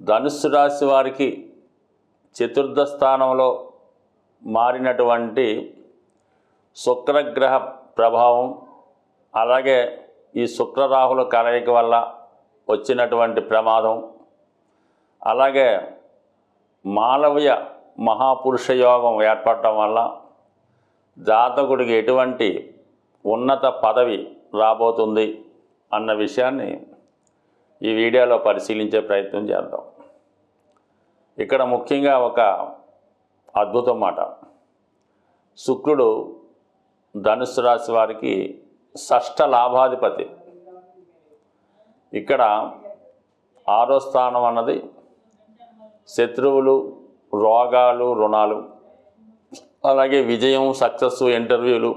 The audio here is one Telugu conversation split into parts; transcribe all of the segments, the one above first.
ధనుస్సు రాశి వారికి చతుర్థ స్థానంలో మారినటువంటి శుక్రగ్రహ ప్రభావం అలాగే ఈ శుక్రరాహుల కలయిక వల్ల వచ్చినటువంటి ప్రమాదం అలాగే మాలవ్య మహాపురుష యోగం ఏర్పడటం వల్ల జాతకుడికి ఎటువంటి ఉన్నత పదవి రాబోతుంది అన్న విషయాన్ని ఈ వీడియోలో పరిశీలించే ప్రయత్నం చేద్దాం. ఇక్కడ ముఖ్యంగా ఒక అద్భుతం మాట. శుక్రుడు ధనుసు రాశి వారికి షష్ట లాభాధిపతి. ఇక్కడ ఆరో స్థానం అన్నది శత్రువులు రోగాలు రుణాలు అలాగే విజయం సక్సెస్ ఇంటర్వ్యూలు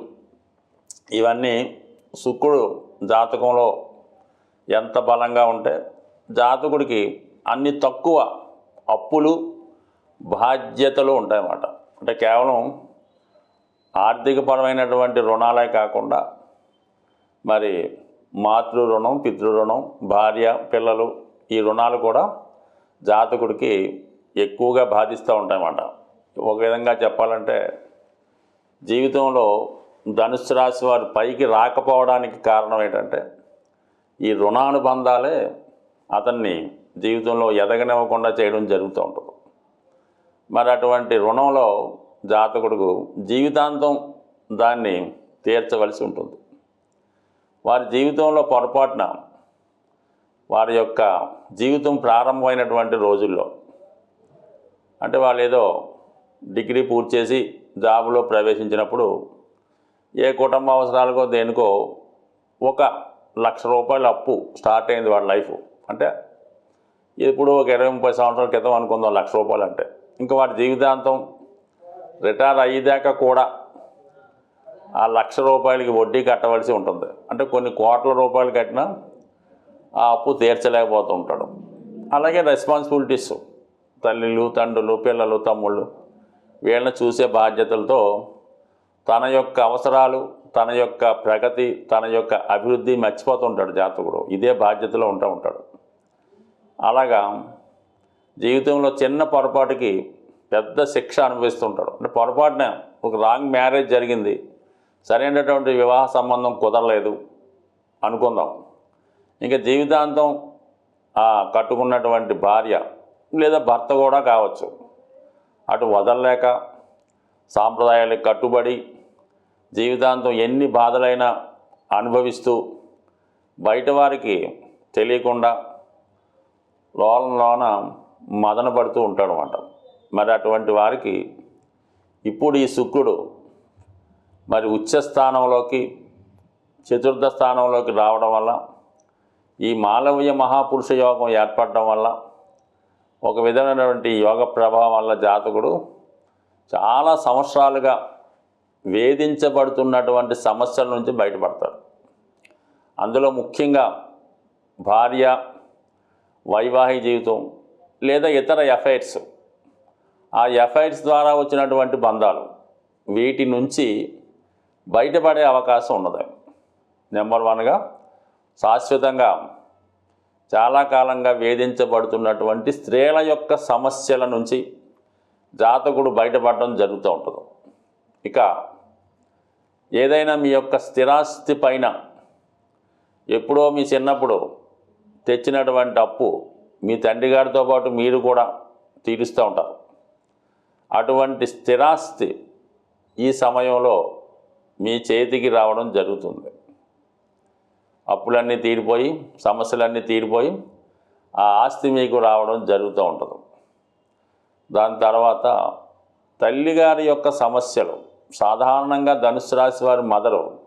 ఇవన్నీ శుక్రుడు జాతకంలో ఎంత బలంగా ఉంటే జాతకుడికి అన్ని తక్కువ అప్పులు బాధ్యతలు ఉంటాయన్నమాట. అంటే కేవలం ఆర్థికపరమైనటువంటి రుణాలే కాకుండా మరి మాతృ రుణం పితృ రుణం భార్య పిల్లలు ఈ రుణాలు కూడా జాతకుడికి ఎక్కువగా బాధిస్తూ ఉంటాయన్నమాట. ఒక విధంగా చెప్పాలంటే జీవితంలో ధనుసు రాశి వారు పైకి రాకపోవడానికి కారణం ఏంటంటే ఈ రుణానుబంధాలే అతన్ని జీవితంలో ఎదగనివ్వకుండా చేయడం జరుగుతూ ఉంటుంది. మరి అటువంటి రుణంలో జాతకుడుకు జీవితాంతం దాన్ని తీర్చవలసి ఉంటుంది. వారి జీవితంలో పొరపాటున వారి యొక్క జీవితం ప్రారంభమైనటువంటి రోజుల్లో అంటే వాళ్ళు ఏదో డిగ్రీ పూర్తి చేసి జాబులో ప్రవేశించినప్పుడు ఏ కుటుంబ అవసరాలకో దేనికో ఒక లక్ష రూపాయల అప్పు స్టార్ట్ అయింది వాడి లైఫ్. అంటే ఇప్పుడు ఒక ఇరవై ముప్పై సంవత్సరాల క్రితం అనుకుందాం లక్ష రూపాయలు అంటే. ఇంకా వాడి జీవితాంతం రిటైర్ అయ్యేదాకా కూడా ఆ లక్ష రూపాయలకి వడ్డీ కట్టవలసి ఉంటుంది. అంటే కొన్ని కోట్ల రూపాయలు కట్టినా ఆ అప్పు తీర్చలేకపోతూ ఉంటాడు అలాగే రెస్పాన్సిబిలిటీస్ తల్లిలు తండ్రులు పిల్లలు తమ్ముళ్ళు వీళ్ళని చూసే బాధ్యతలతో తన యొక్క అవసరాలు తన యొక్క ప్రగతి తన యొక్క అభివృద్ధి మర్చిపోతుంటాడు జాతకుడు. ఇదే బాధ్యతలో ఉంటూ ఉంటాడు. అలాగా జీవితంలో చిన్న పొరపాటుకి పెద్ద శిక్ష అనుభవిస్తుంటాడు. అంటే పొరపాటున ఒక రాంగ్ మ్యారేజ్ జరిగింది. సరైనటువంటి వివాహ సంబంధం కుదరలేదు అనుకుందాం. ఇంకా జీవితాంతం కట్టుకున్నటువంటి భార్య లేదా భర్త కూడా కావచ్చు. అటు వదలలేక సాంప్రదాయాలకు కట్టుబడి జీవితాంతం ఎన్ని బాధలైనా అనుభవిస్తూ బయట వారికి తెలియకుండా లోన లోన మదన పడుతూ ఉంటాడు అనమాట మరి అటువంటి వారికి ఇప్పుడు ఈ శుక్రుడు మరి ఉచ్చ స్థానంలోకి చతుర్థ స్థానంలోకి రావడం వల్ల ఈ మాలవీయ మహాపురుష యోగం ఏర్పడడం వల్ల ఒక విధమైనటువంటి యోగ ప్రభావం వల్ల జాతకుడు చాలా సంవత్సరాలుగా వేధించబడుతున్నటువంటి సమస్యల నుంచి బయటపడతాడు అందులో ముఖ్యంగా భార్య వైవాహిక జీవితం లేదా ఇతర ఎఫైర్స్. ఆ ఎఫైర్స్ ద్వారా వచ్చినటువంటి బంధాలు వీటి నుంచి బయటపడే అవకాశం ఉన్నది. నెంబర్ వన్గా శాశ్వతంగా చాలా కాలంగా వేధించబడుతున్నటువంటి స్త్రీల యొక్క సమస్యల నుంచి జాతకుడు బయటపడడం జరుగుతూ ఉంటుంది. ఇక ఏదైనా మీ యొక్క స్థిరాస్తి పైన ఎప్పుడో మీ చిన్నప్పుడు తెచ్చినటువంటి అప్పు మీ తండ్రి గారితో పాటు మీరు కూడా తీరుస్తూ ఉంటారు. అటువంటి స్థిరాస్తి ఈ సమయంలో మీ చేతికి రావడం జరుగుతుంది. అప్పులన్నీ తీరిపోయి సమస్యలన్నీ తీరిపోయి ఆ ఆస్తి మీకు రావడం జరుగుతూ ఉంటుంది. దాని తర్వాత తల్లిగారి యొక్క సమస్యలు సాధారణంగా ధనుసు రాశి వారి మదరు.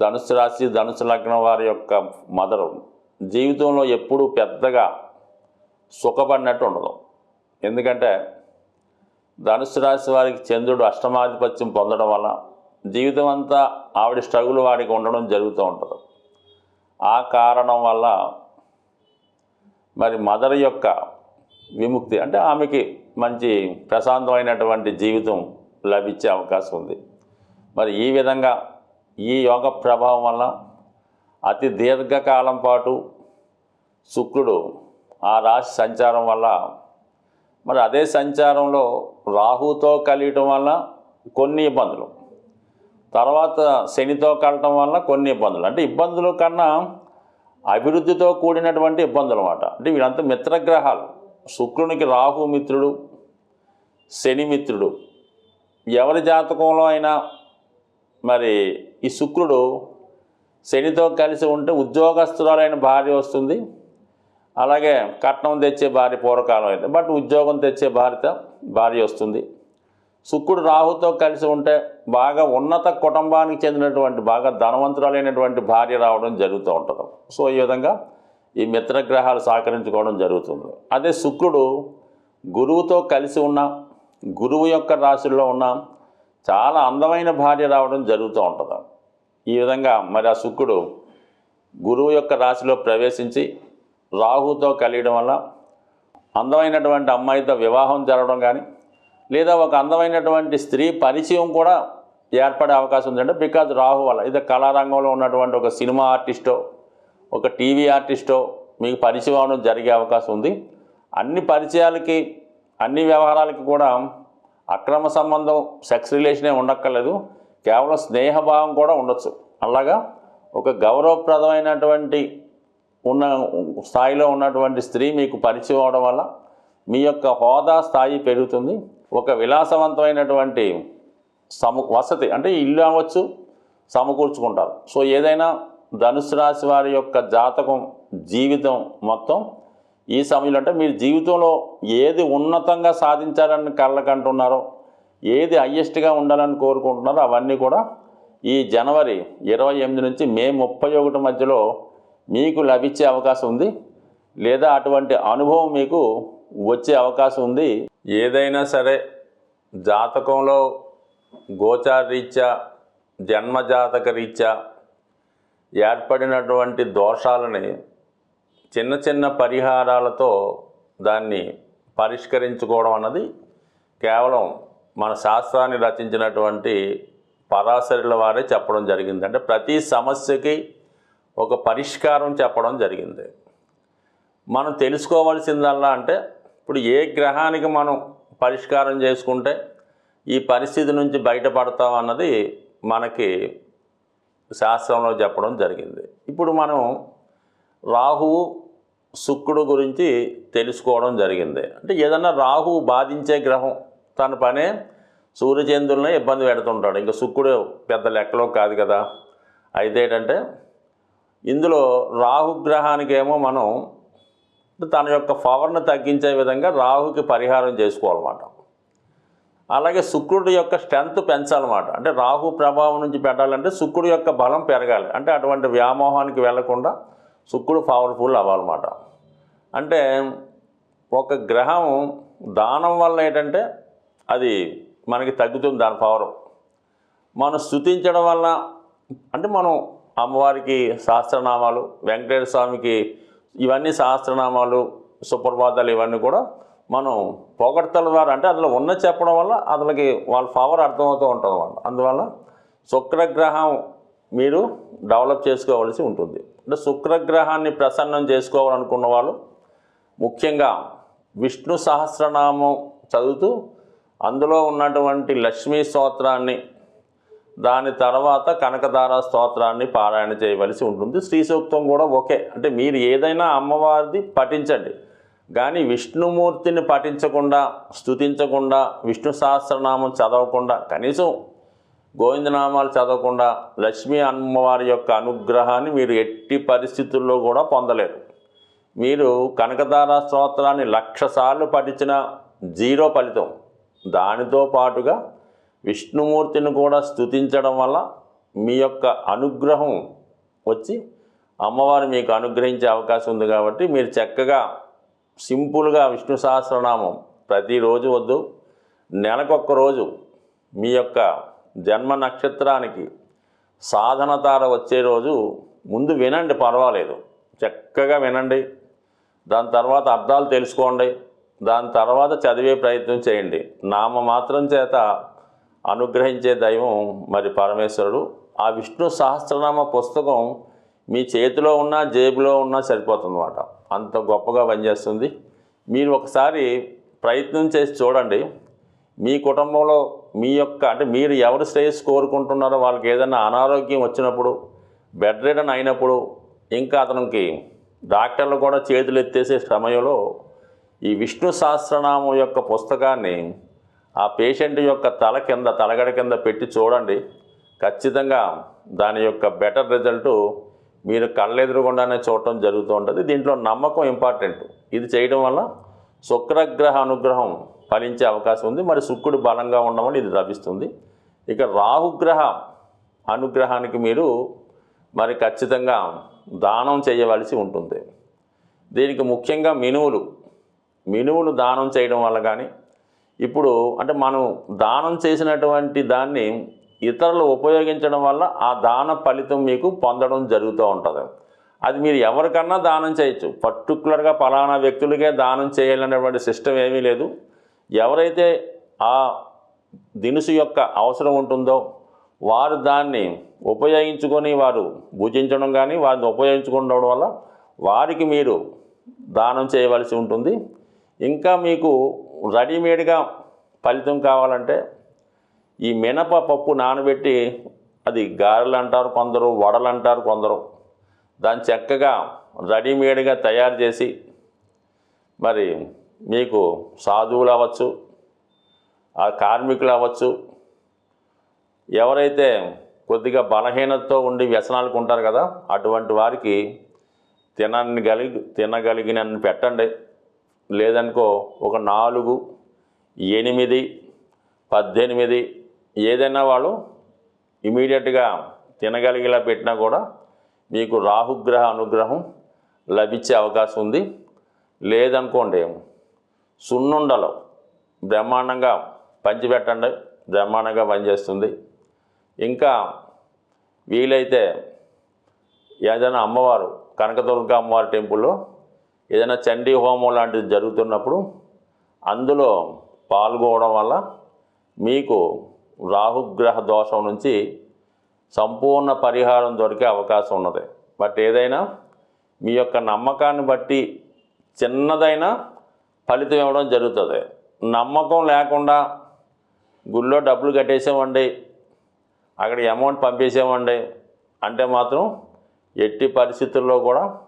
ధనుసు రాశి ధనుసు లగ్నం వారి యొక్క మదరు. జీవితంలో ఎప్పుడూ పెద్దగా సుఖపడినట్టు ఉండదు. ఎందుకంటే ధనుసు రాశి వారికి చంద్రుడు అష్టమాధిపత్యం పొందడం వల్ల జీవితం అంతా ఆవిడ స్ట్రగుల్ వాడికి ఉండడం జరుగుతూ ఉంటుంది. ఆ కారణం వల్ల మరి మదర్ యొక్క విముక్తి అంటే ఆమెకి మంచి ప్రశాంతమైనటువంటి జీవితం లభించే అవకాశం ఉంది. మరి ఈ విధంగా ఈ యోగ ప్రభావం వల్ల అతి దీర్ఘకాలం పాటు శుక్రుడు ఆ రాశి సంచారం వల్ల మరి అదే సంచారంలో రాహుతో కలియటం వల్ల కొన్ని ఇబ్బందులు. తర్వాత శనితో కలటం వల్ల కొన్ని ఇబ్బందులు. అంటే ఇబ్బందులు కన్నా అభివృద్ధితో కూడినటువంటి ఇబ్బందులు అన్నమాట. అంటే వీళ్ళంతా మిత్రగ్రహాలు. శుక్రునికి రాహు మిత్రుడు శని మిత్రుడు. ఎవరి జాతకంలో అయినా మరి ఈ శుక్రుడు శనితో కలిసి ఉంటే ఉద్యోగస్తురాలైన భార్య వస్తుంది. అలాగే కట్నం తెచ్చే భార్య పూర్వకాలం అయితే బట్ ఉద్యోగం తెచ్చే భార్య భార్య వస్తుంది. శుక్రుడు రాహుతో కలిసి ఉంటే బాగా ఉన్నత కుటుంబానికి చెందినటువంటి బాగా ధనవంతురాలైనటువంటి భార్య రావడం జరుగుతూ ఉంటుంది. సో ఈ విధంగా ఈ మిత్రగ్రహాలు సహకరించుకోవడం జరుగుతుంది. అదే శుక్రుడు గురువుతో కలిసి ఉన్న గురువు యొక్క రాశుల్లో ఉన్న చాలా అందమైన భార్య రావడం జరుగుతూ ఉంటుంది. ఈ విధంగా మరి ఆ శుక్రుడు గురువు యొక్క రాశిలో ప్రవేశించి రాహుతో కలియడం వల్ల అందమైనటువంటి అమ్మాయితో వివాహం జరగడం కానీ లేదా ఒక అందమైనటువంటి స్త్రీ పరిచయం కూడా ఏర్పడే అవకాశం ఉందంటే బికాజ్ రాహు వల్ల ఇది కళారంగంలో ఉన్నటువంటి ఒక సినిమా ఆర్టిస్టో ఒక టీవీ ఆర్టిస్టో మీకు పరిచయం అవడం జరిగే అవకాశం ఉంది. అన్ని పరిచయాలకి అన్ని వ్యవహారాలకి కూడా అక్రమ సంబంధం సెక్స్ రిలేషనే ఉండక్కర్లేదు. కేవలం స్నేహభావం కూడా ఉండొచ్చు. అలాగా ఒక గౌరవప్రదమైనటువంటి ఉన్న స్థాయిలో ఉన్నటువంటి స్త్రీ మీకు పరిచయం అవడం వల్ల మీ యొక్క హోదా స్థాయి పెరుగుతుంది. ఒక విలాసవంతమైనటువంటి సము వసతి అంటే ఇల్లు అవ్వచ్చు సమకూర్చుకుంటారు. సో ఏదైనా ధనుసు రాశి వారి యొక్క జాతకం జీవితం మొత్తం ఈ సమయంలో అంటే మీరు జీవితంలో ఏది ఉన్నతంగా సాధించాలని కళ్ళకంటున్నారో ఏది హయ్యెస్ట్గా ఉండాలని కోరుకుంటున్నారో అవన్నీ కూడా ఈ జనవరి ఇరవై ఎనిమిది నుంచి మే ముప్పై ఒకటి మధ్యలో మీకు లభించే అవకాశం ఉంది. లేదా అటువంటి అనుభవం మీకు వచ్చే అవకాశం ఉంది. ఏదైనా సరే జాతకంలో గోచార రీత్యా జన్మజాతక రీత్యా ఏర్పడినటువంటి దోషాలని చిన్న చిన్న పరిహారాలతో దాన్ని పరిష్కరించుకోవడం అన్నది కేవలం మన శాస్త్రాన్ని రచించినటువంటి పరాశరుల వారే చెప్పడం జరిగింది. అంటే ప్రతి సమస్యకి ఒక పరిష్కారం చెప్పడం జరిగింది. మనం తెలుసుకోవాల్సిందల్లా అంటే ఇప్పుడు ఏ గ్రహానికి మనం పరిష్కారం చేసుకుంటే ఈ పరిస్థితి నుంచి బయటపడతాం అన్నది మనకి శాస్త్రంలో చెప్పడం జరిగింది. ఇప్పుడు మనం రాహువు శుక్రుడు గురించి తెలుసుకోవడం జరిగింది. అంటే ఏదన్నా రాహు బాధించే గ్రహం తన పనే సూర్యచంద్రులనే ఇబ్బంది పెడుతుంటాడు. ఇంకా శుక్రుడు పెద్ద లెక్కలో కాదు కదా. అయితే ఏంటంటే ఇందులో రాహుగ్రహానికేమో మనం తన యొక్క పవర్ను తగ్గించే విధంగా రాహుకి పరిహారం చేసుకోవాలన్నమాట. అలాగే శుక్రుడి యొక్క స్ట్రెంత్ పెంచాలన్నమాట. అంటే రాహు ప్రభావం నుంచి పెట్టాలంటే శుక్రుడి యొక్క బలం పెరగాలి. అంటే అటువంటి వ్యామోహానికి వెళ్ళకుండా శుక్రుడు పవర్ఫుల్ అవ్వాలన్నమాట. అంటే ఒక గ్రహం దానం వల్ల ఏంటంటే అది మనకి తగ్గుతుంది దాని పవర్ మనం స్థుతించడం వల్ల అంటే మనం అమ్మవారికి సహస్రనామాలు వెంకటేశ్వర స్వామికి ఇవన్నీ సహస్రనామాలు సుప్రభాతాలు ఇవన్నీ కూడా మనం పొగడతల ద్వారా అంటే అందులో ఉన్న చెప్పడం వల్ల అతనికి వాళ్ళ పవర్ అర్థమవుతూ ఉంటుంది అన్నమాట అందువల్ల శుక్రగ్రహం మీరు డెవలప్ చేసుకోవాల్సి ఉంటుంది. అంటే శుక్రగ్రహాన్ని ప్రసన్నం చేసుకోవాలనుకున్న వాళ్ళు ముఖ్యంగా విష్ణు సహస్రనామం చదువుతూ అందులో ఉన్నటువంటి లక్ష్మీ స్తోత్రాన్ని దాని తర్వాత కనకదార స్తోత్రాన్ని పారాయణ చేయవలసి ఉంటుంది. శ్రీ సూక్తం కూడా ఓకే అంటే మీరు ఏదైనా అమ్మవారిది పఠించండి. కానీ విష్ణుమూర్తిని పఠించకుండా స్తుతించకుండా విష్ణు సహస్రనామం చదవకుండా కనీసం గోవిందనామాలు చదవకుండా లక్ష్మీ అమ్మవారి యొక్క అనుగ్రహాన్ని మీరు ఎట్టి పరిస్థితుల్లో కూడా పొందలేరు. మీరు కనకదార స్తోత్రాన్ని లక్ష సార్లు పఠించిన జీరో ఫలితం. దానితో పాటుగా విష్ణుమూర్తిని కూడా స్తుతించడం వల్ల మీ యొక్క అనుగ్రహం వచ్చి అమ్మవారు మీకు అనుగ్రహించే అవకాశం ఉంది కాబట్టి మీరు చక్కగా సింపుల్గా విష్ణు సహస్రనామం ప్రతిరోజు వద్దు. నెలకొక్క రోజు మీ యొక్క జన్మ నక్షత్రానికి సాధన తార వచ్చే రోజు ముందు వినండి పర్వాలేదు. చక్కగా వినండి. దాని తర్వాత అర్థాలు తెలుసుకోండి. దాని తర్వాత చదివే ప్రయత్నం చేయండి. నామ మాత్రం చేత అనుగ్రహించే దైవం మరి పరమేశ్వరుడు. ఆ విష్ణు సహస్రనామ పుస్తకం మీ చేతిలో ఉన్నా జేబులో ఉన్నా సరిపోతుందన్నమాట. అంత గొప్పగా పనిచేస్తుంది. మీరు ఒకసారి ప్రయత్నం చేసి చూడండి. మీ కుటుంబంలో మీ యొక్క అంటే మీరు ఎవరు శ్రేయస్సు కోరుకుంటున్నారో వాళ్ళకి ఏదైనా అనారోగ్యం వచ్చినప్పుడు బెడ్ రిడన్ అయినప్పుడు ఇంకా అతనికి డాక్టర్లు కూడా చేతులు ఎత్తేసే సమయంలో ఈ విష్ణు సహస్రనామం యొక్క పుస్తకాన్ని ఆ పేషెంట్ యొక్క తల కింద తలగడ కింద పెట్టి చూడండి. ఖచ్చితంగా దాని యొక్క బెటర్ రిజల్ట్ మీరు కళ్ళెదురుగుండానే చూడటం జరుగుతూ ఉంటుంది. దీంట్లో నమ్మకం ఇంపార్టెంట్. ఇది చేయడం వల్ల శుక్రగ్రహ అనుగ్రహం ఫలించే అవకాశం ఉంది. మరి శుక్రుడు బలంగా ఉండడం వల్ల ఇది లభిస్తుంది. ఇక రాహుగ్రహ అనుగ్రహానికి మీరు మరి ఖచ్చితంగా దానం చేయవలసి ఉంటుంది. దీనికి ముఖ్యంగా మినువులు మినువులు దానం చేయడం వల్ల కానీ ఇప్పుడు అంటే మనం దానం చేసినటువంటి దాన్ని ఇతరులు ఉపయోగించడం వల్ల ఆ దాన ఫలితం మీకు పొందడం జరుగుతూ ఉంటుంది. అది మీరు ఎవరికన్నా దానం చేయొచ్చు. పర్టికులర్గా పలానా వ్యక్తులకే దానం చేయాలనేటువంటి సిస్టమ్ ఏమీ లేదు. ఎవరైతే ఆ దినుసు యొక్క అవసరం ఉంటుందో వారు దాన్ని ఉపయోగించుకొని వారు భుజించడం కానీ వారిని ఉపయోగించుకోవడం వల్ల వారికి మీరు దానం చేయవలసి ఉంటుంది. ఇంకా మీకు రెడీమేడ్గా ఫలితం కావాలంటే ఈ మినప పప్పు నానబెట్టి అది గారెలు అంటారు కొందరు వడలు అంటారు కొందరు. దాన్ని చక్కగా రెడీమేడ్గా తయారు చేసి మరి మీకు సాధువులు అవ్వచ్చు ఆ కార్మికులు అవ్వచ్చు ఎవరైతే కొద్దిగా బలహీనతతో ఉండి వ్యసనాలకు ఉంటారు కదా అటువంటి వారికి తినని కలిగి తినగలిగినన్ని పెట్టండి. లేదనుకో ఒక నాలుగు ఎనిమిది పద్దెనిమిది ఏదైనా వాళ్ళు ఇమీడియట్గా తినగలిగేలా పెట్టినా కూడా మీకు రాహుగ్రహ అనుగ్రహం లభించే అవకాశం ఉంది. లేదనుకోండి సున్నుండలు. బ్రహ్మాండంగా పంచిపెట్టండి. బ్రహ్మాండంగా పనిచేస్తుంది. ఇంకా వీలైతే ఏదైనా అమ్మవారు కనకదుర్గ అమ్మవారి టెంపుల్లో ఏదైనా చండీ హోమం లాంటిది జరుగుతున్నప్పుడు అందులో పాల్గొనడం వల్ల మీకు రాహుగ్రహ దోషం నుంచి సంపూర్ణ పరిహారం దొరికే అవకాశం ఉన్నది. బట్ ఏదైనా మీ యొక్క నమ్మకాన్ని బట్టి చిన్నదైనా ఫలితం ఇవ్వడం జరుగుతుంది. నమ్మకం లేకుండా గుళ్ళో డబ్బులు కట్టేసామండి అక్కడ అమౌంట్ పంపేసామండి అంటే మాత్రం ఎట్టి పరిస్థితుల్లో కూడా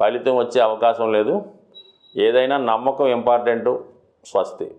ఫలితం వచ్చే అవకాశం లేదు. ఏదైనా నమ్మకం ఇంపార్టెంటు స్వస్తి.